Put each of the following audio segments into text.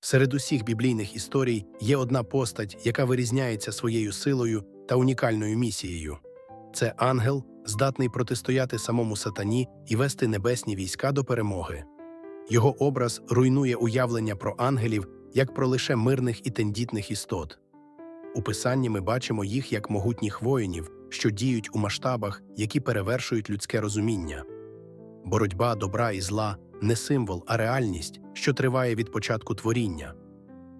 Серед усіх біблійних історій є одна постать, яка вирізняється своєю силою та унікальною місією. Це ангел, здатний протистояти самому сатані і вести небесні війська до перемоги. Його образ руйнує уявлення про ангелів як про лише мирних і тендітних істот. У писанні ми бачимо їх як могутніх воїнів, що діють у масштабах, які перевершують людське розуміння. Боротьба добра і зла не символ, а реальність, що триває від початку творіння.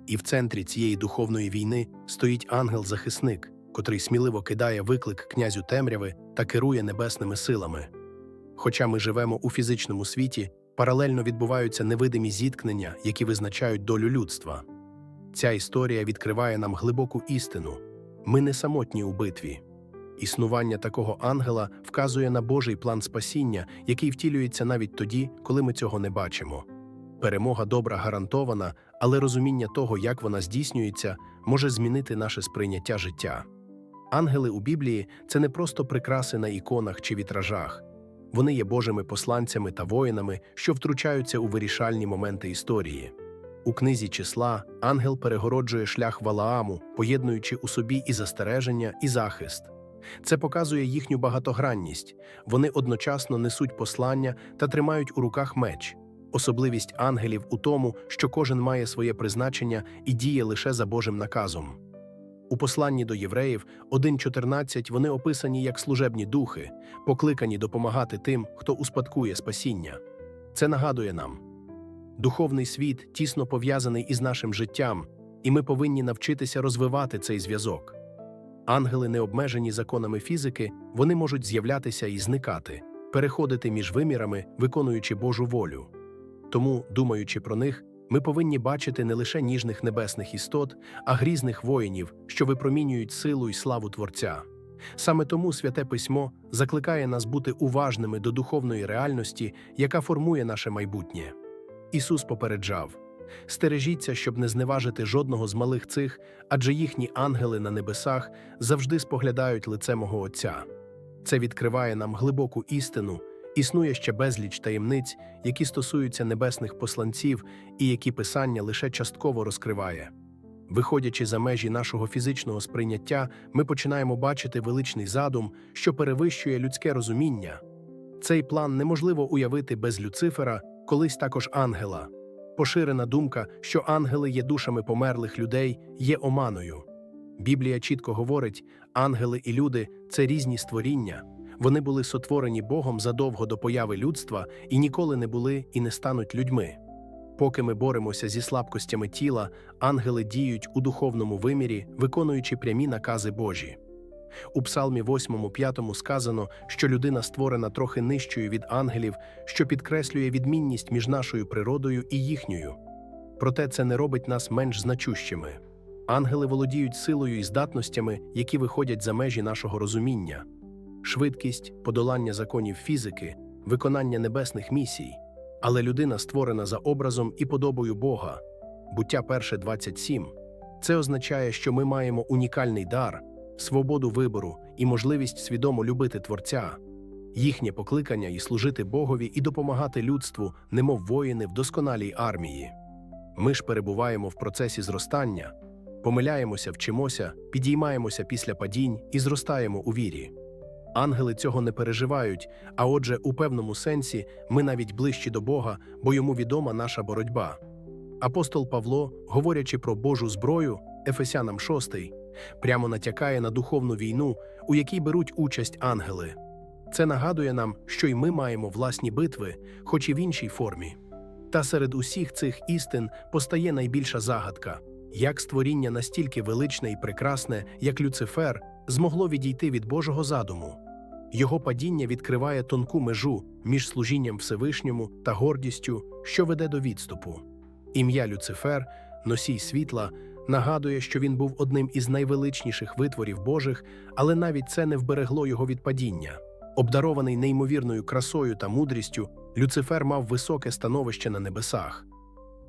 І в центрі цієї духовної війни стоїть ангел-захисник, котрий сміливо кидає виклик князю темряви та керує небесними силами. Хоча ми живемо у фізичному світі, паралельно відбуваються невидимі зіткнення, які визначають долю людства. Ця історія відкриває нам глибоку істину ми не самотні у битві. Існування такого ангела вказує на Божий план спасіння, який втілюється навіть тоді, коли ми цього не бачимо. Перемога добра гарантована, але розуміння того, як вона здійснюється, може змінити наше сприйняття життя. Ангели у Біблії це не просто прикраси на іконах чи вітражах. Вони є Божими посланцями та воїнами, що втручаються у вирішальні моменти історії. У книзі числа ангел перегороджує шлях Валааму, поєднуючи у собі і застереження, і захист. Це показує їхню багатогранність. Вони одночасно несуть послання та тримають у руках меч. Особливість ангелів у тому, що кожен має своє призначення і діє лише за Божим наказом. У посланні до євреїв 1.14 вони описані як служебні духи, покликані допомагати тим, хто успадкує спасіння. Це нагадує нам. Духовний світ тісно пов'язаний із нашим життям, і ми повинні навчитися розвивати цей зв'язок. Ангели, не обмежені законами фізики, вони можуть з'являтися і зникати, переходити між вимірами, виконуючи Божу волю. Тому, думаючи про них, ми повинні бачити не лише ніжних небесних істот, а грізних воїнів, що випромінюють силу й славу Творця. Саме тому святе письмо закликає нас бути уважними до духовної реальності, яка формує наше майбутнє. Ісус попереджав стережіться, щоб не зневажити жодного з малих цих, адже їхні ангели на небесах завжди споглядають лице мого Отця. Це відкриває нам глибоку істину, існує ще безліч таємниць, які стосуються небесних посланців і які писання лише частково розкриває. Виходячи за межі нашого фізичного сприйняття, ми починаємо бачити величний задум, що перевищує людське розуміння. Цей план неможливо уявити без Люцифера, колись також ангела. Поширена думка, що ангели є душами померлих людей, є оманою. Біблія чітко говорить, ангели і люди це різні створіння. Вони були сотворені Богом задовго до появи людства і ніколи не були і не стануть людьми. Поки ми боремося зі слабкостями тіла, ангели діють у духовному вимірі, виконуючи прямі накази Божі. У Псалмі 8-5 сказано, що людина створена трохи нижчою від ангелів, що підкреслює відмінність між нашою природою і їхньою. Проте це не робить нас менш значущими. Ангели володіють силою і здатностями, які виходять за межі нашого розуміння швидкість, подолання законів фізики, виконання небесних місій. Але людина створена за образом і подобою Бога. Буття 1.27. Це означає, що ми маємо унікальний дар, свободу вибору і можливість свідомо любити Творця, їхнє покликання і служити Богові і допомагати людству, немов воїни в досконалій армії. Ми ж перебуваємо в процесі зростання, помиляємося, вчимося, підіймаємося після падінь і зростаємо у вірі. Ангели цього не переживають, а отже, у певному сенсі ми навіть ближчі до Бога, бо йому відома наша боротьба. Апостол Павло, говорячи про Божу зброю, Ефесянам 6, прямо натякає на духовну війну, у якій беруть участь ангели. Це нагадує нам, що й ми маємо власні битви, хоч і в іншій формі. Та серед усіх цих істин постає найбільша загадка як створіння настільки величне і прекрасне, як Люцифер, змогло відійти від Божого задуму. Його падіння відкриває тонку межу між служінням Всевишньому та гордістю, що веде до відступу. Ім'я Люцифер, носій світла, нагадує, що він був одним із найвеличніших витворів Божих, але навіть це не вберегло його від падіння. Обдарований неймовірною красою та мудрістю, Люцифер мав високе становище на небесах.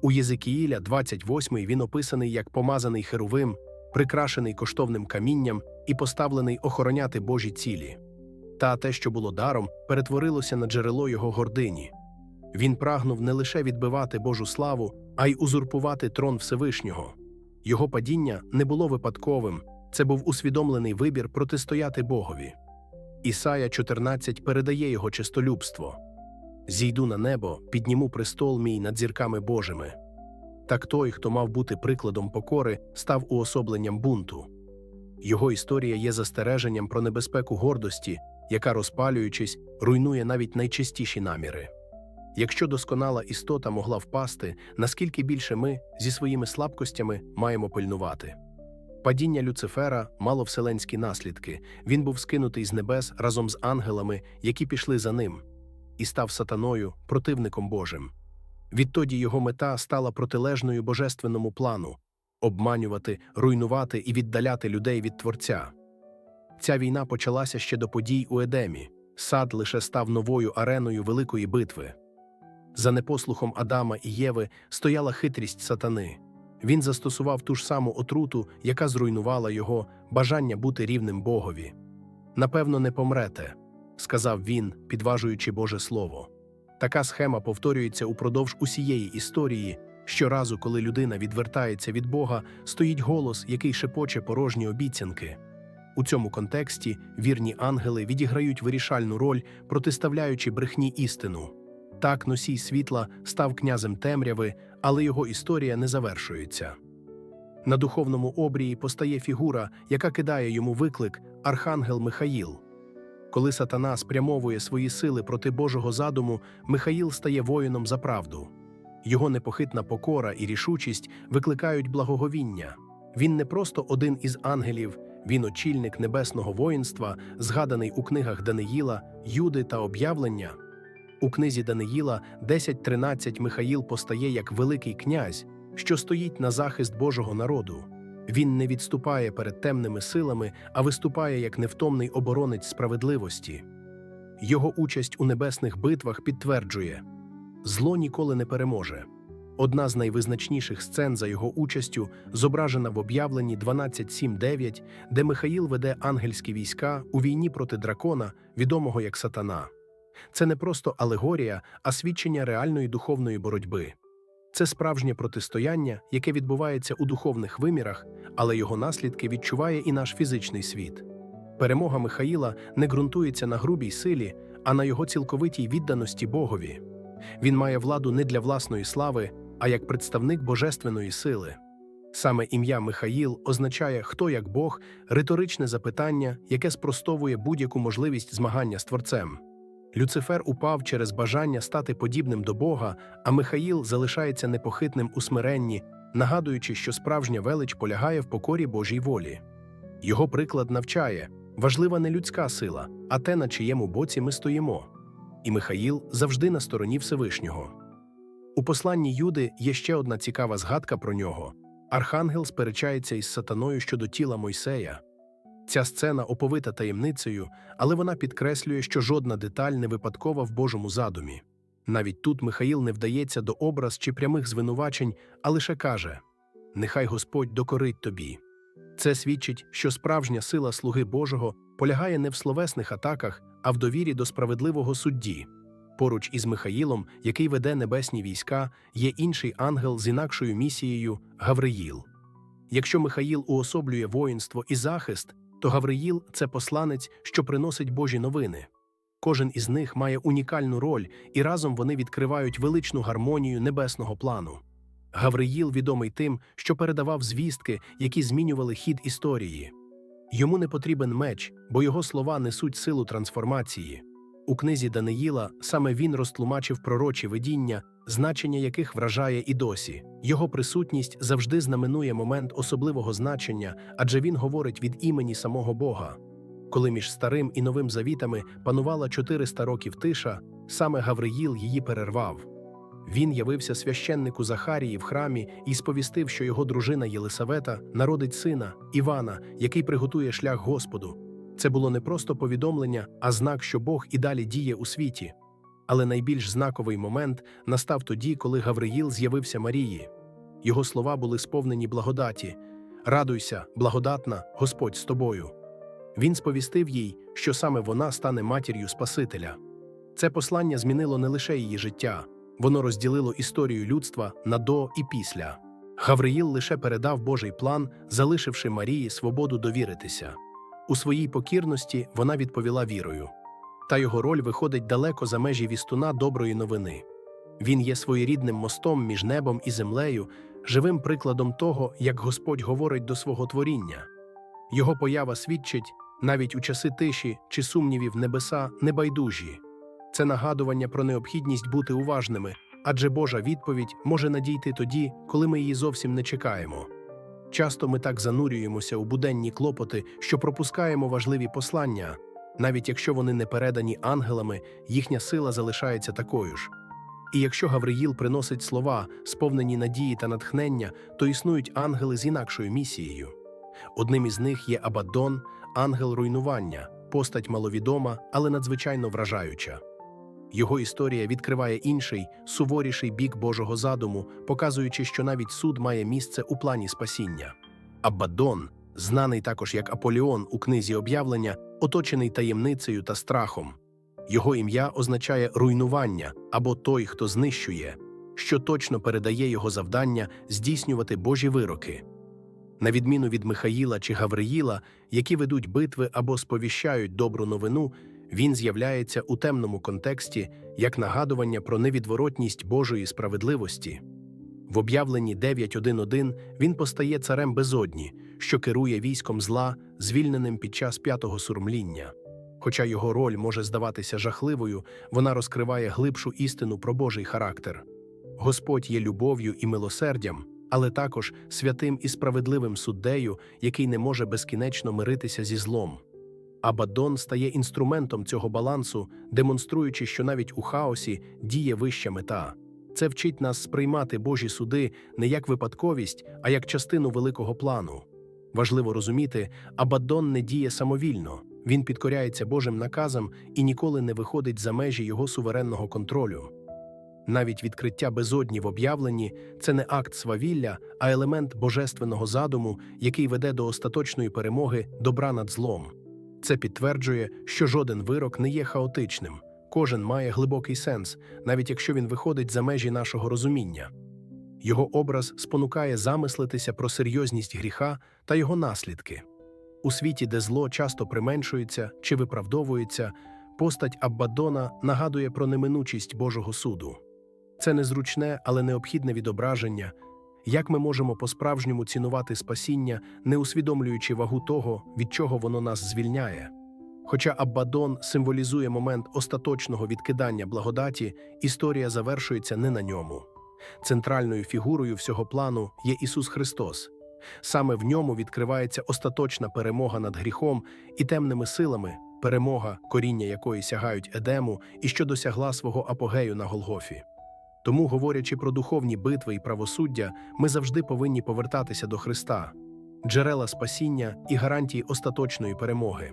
У Єзикіїля 28 він описаний як помазаний херовим, прикрашений коштовним камінням і поставлений охороняти Божі цілі. Та те, що було даром, перетворилося на джерело його гордині. Він прагнув не лише відбивати Божу славу, а й узурпувати трон Всевишнього. Його падіння не було випадковим, це був усвідомлений вибір протистояти Богові. Ісая 14 передає його чистолюбство. Зійду на небо, підніму престол мій над зірками Божими. Так той, хто мав бути прикладом покори, став уособленням бунту. Його історія є застереженням про небезпеку гордості, яка, розпалюючись, руйнує навіть найчистіші наміри. Якщо досконала істота могла впасти, наскільки більше ми зі своїми слабкостями маємо пильнувати. Падіння Люцифера мало вселенські наслідки. Він був скинутий з небес разом з ангелами, які пішли за ним, і став сатаною, противником Божим. Відтоді його мета стала протилежною божественному плану обманювати, руйнувати і віддаляти людей від Творця. Ця війна почалася ще до подій у Едемі. Сад лише став новою ареною великої битви. За непослухом Адама і Єви стояла хитрість сатани. Він застосував ту ж саму отруту, яка зруйнувала його бажання бути рівним Богові. Напевно, не помрете, сказав він, підважуючи Боже Слово. Така схема повторюється упродовж усієї історії. Щоразу, коли людина відвертається від Бога, стоїть голос, який шепоче порожні обіцянки. У цьому контексті вірні ангели відіграють вирішальну роль, протиставляючи брехні істину. Так носій світла став князем темряви, але його історія не завершується. На духовному обрії постає фігура, яка кидає йому виклик Архангел Михаїл. Коли сатана спрямовує свої сили проти Божого задуму, Михаїл стає воїном за правду. Його непохитна покора і рішучість викликають благоговіння. Він не просто один із ангелів, він очільник небесного воїнства, згаданий у книгах Даниїла, Юди та Об'явлення. У книзі Даниїла 10.13 Михаїл постає як великий князь, що стоїть на захист Божого народу. Він не відступає перед темними силами, а виступає як невтомний оборонець справедливості. Його участь у небесних битвах підтверджує зло ніколи не переможе. Одна з найвизначніших сцен за його участю зображена в об'явленні 12.7.9, де Михаїл веде ангельські війська у війні проти дракона, відомого як сатана. Це не просто алегорія, а свідчення реальної духовної боротьби. Це справжнє протистояння, яке відбувається у духовних вимірах, але його наслідки відчуває і наш фізичний світ. Перемога Михаїла не ґрунтується на грубій силі, а на його цілковитій відданості Богові. Він має владу не для власної слави, а як представник божественної сили. Саме ім'я Михаїл означає хто як Бог, риторичне запитання, яке спростовує будь-яку можливість змагання з Творцем. Люцифер упав через бажання стати подібним до Бога, а Михаїл залишається непохитним у смиренні, нагадуючи, що справжня велич полягає в покорі Божій волі. Його приклад навчає важлива не людська сила, а те, на чиєму боці ми стоїмо. І Михаїл завжди на стороні Всевишнього. У посланні Юди є ще одна цікава згадка про нього. Архангел сперечається із сатаною щодо тіла Мойсея. Ця сцена оповита таємницею, але вона підкреслює, що жодна деталь не випадкова в Божому задумі. Навіть тут Михаїл не вдається до образ чи прямих звинувачень, а лише каже: Нехай Господь докорить тобі. Це свідчить, що справжня сила слуги Божого полягає не в словесних атаках, а в довірі до справедливого судді. Поруч із Михаїлом, який веде небесні війська, є інший ангел з інакшою місією Гавриїл. Якщо Михаїл уособлює воїнство і захист, то Гавриїл це посланець, що приносить Божі новини. Кожен із них має унікальну роль, і разом вони відкривають величну гармонію небесного плану. Гавриїл відомий тим, що передавав звістки, які змінювали хід історії. Йому не потрібен меч, бо його слова несуть силу трансформації. У книзі Даниїла саме він розтлумачив пророчі видіння, значення яких вражає і досі. Його присутність завжди знаменує момент особливого значення, адже він говорить від імені самого Бога. Коли між старим і новим завітами панувала 400 років тиша, саме Гавриїл її перервав. Він явився священнику Захарії в храмі і сповістив, що його дружина Єлисавета народить сина Івана, який приготує шлях Господу. Це було не просто повідомлення, а знак, що Бог і далі діє у світі. Але найбільш знаковий момент настав тоді, коли Гавриїл з'явився Марії. Його слова були сповнені благодаті Радуйся, благодатна, Господь з тобою. Він сповістив їй, що саме вона стане матір'ю Спасителя. Це послання змінило не лише її життя, воно розділило історію людства на до і після. Гавриїл лише передав Божий план, залишивши Марії свободу довіритися. У своїй покірності вона відповіла вірою. Та його роль виходить далеко за межі вістуна доброї новини. Він є своєрідним мостом між небом і землею, живим прикладом того, як Господь говорить до свого творіння. Його поява свідчить навіть у часи тиші чи сумнівів небеса небайдужі. Це нагадування про необхідність бути уважними, адже Божа відповідь може надійти тоді, коли ми її зовсім не чекаємо. Часто ми так занурюємося у буденні клопоти, що пропускаємо важливі послання. Навіть якщо вони не передані ангелами, їхня сила залишається такою ж. І якщо Гавриїл приносить слова, сповнені надії та натхнення, то існують ангели з інакшою місією. Одним із них є Абаддон, ангел руйнування, постать маловідома, але надзвичайно вражаюча. Його історія відкриває інший, суворіший бік Божого задуму, показуючи, що навіть суд має місце у плані спасіння. Абаддон, знаний також як Аполіон у книзі об'явлення, оточений таємницею та страхом. Його ім'я означає руйнування або той, хто знищує, що точно передає його завдання здійснювати Божі вироки. На відміну від Михаїла чи Гавриїла, які ведуть битви або сповіщають добру новину, він з'являється у темному контексті як нагадування про невідворотність Божої справедливості. В об'явленні 9.1.1 він постає царем безодні, що керує військом зла, звільненим під час п'ятого сурмління. Хоча його роль може здаватися жахливою, вона розкриває глибшу істину про Божий характер. Господь є любов'ю і милосердям, але також святим і справедливим суддею, який не може безкінечно миритися зі злом. Абаддон стає інструментом цього балансу, демонструючи, що навіть у хаосі діє вища мета. Це вчить нас сприймати Божі суди не як випадковість, а як частину великого плану. Важливо розуміти, Абаддон не діє самовільно, він підкоряється Божим наказам і ніколи не виходить за межі його суверенного контролю. Навіть відкриття безодні в об'явленні це не акт свавілля, а елемент божественного задуму, який веде до остаточної перемоги добра над злом. Це підтверджує, що жоден вирок не є хаотичним, кожен має глибокий сенс, навіть якщо він виходить за межі нашого розуміння. Його образ спонукає замислитися про серйозність гріха та його наслідки. У світі, де зло часто применшується чи виправдовується, постать Аббадона нагадує про неминучість Божого суду. Це незручне, але необхідне відображення, як ми можемо по-справжньому цінувати спасіння, не усвідомлюючи вагу того, від чого воно нас звільняє. Хоча Аббадон символізує момент остаточного відкидання благодаті, історія завершується не на ньому. Центральною фігурою всього плану є Ісус Христос. Саме в ньому відкривається остаточна перемога над гріхом і темними силами, перемога, коріння якої сягають Едему і що досягла свого апогею на Голгофі. Тому, говорячи про духовні битви і правосуддя, ми завжди повинні повертатися до Христа, джерела спасіння і гарантії остаточної перемоги.